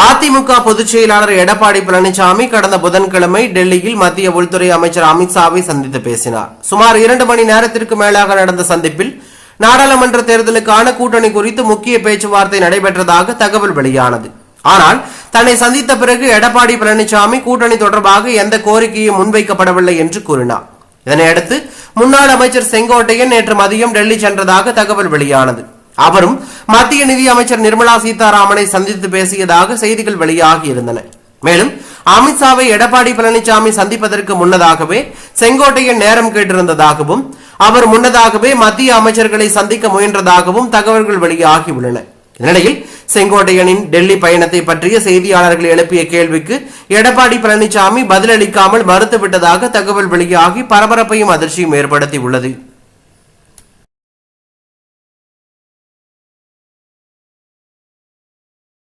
அதிமுக பொதுச் செயலாளர் எடப்பாடி பழனிசாமி கடந்த புதன்கிழமை டெல்லியில் மத்திய உள்துறை அமைச்சர் அமித்ஷாவை சந்தித்து பேசினார். சுமார் இரண்டு மணி நேரத்திற்கு மேலாக நடந்த சந்திப்பில் நாடாளுமன்ற தேர்தலுக்கான கூட்டணி குறித்து முக்கிய பேச்சுவார்த்தை நடைபெற்றதாக தகவல் வெளியானது. ஆனால் தன்னை சந்தித்த பிறகு எடப்பாடி பழனிசாமி கூட்டணி தொடர்பாக எந்த கோரிக்கையும் முன்வைக்கப்படவில்லை என்று கூறினார். இதனையடுத்து முன்னாள் அமைச்சர் செங்கோட்டையன் நேற்று மதியம் டெல்லி சென்றதாக தகவல் வெளியானது. அவரும் மத்திய நிதி அமைச்சர் நிர்மலா சீதாராமனை சந்தித்து பேசியதாக செய்திகள் வெளியாகி இருந்தன. மேலும் அமித்ஷாவை எடப்பாடி பழனிசாமி சந்திப்பதற்கு முன்னதாகவே செங்கோட்டையன் நேரம் கேட்டிருந்ததாகவும் அவர் முன்னதாகவே மத்திய அமைச்சர்களை சந்திக்க முயன்றதாகவும் தகவல்கள் வெளியாகி உள்ளன. இந்நிலையில் செங்கோட்டையனின் டெல்லி பயணத்தை பற்றிய செய்தியாளர்கள் எழுப்பிய கேள்விக்கு எடப்பாடி பழனிசாமி பதிலளிக்காமல் மறுத்துவிட்டதாக தகவல் வெளியாகி பரபரப்பையும் அதிர்ச்சியும் ஏற்படுத்தி உள்ளது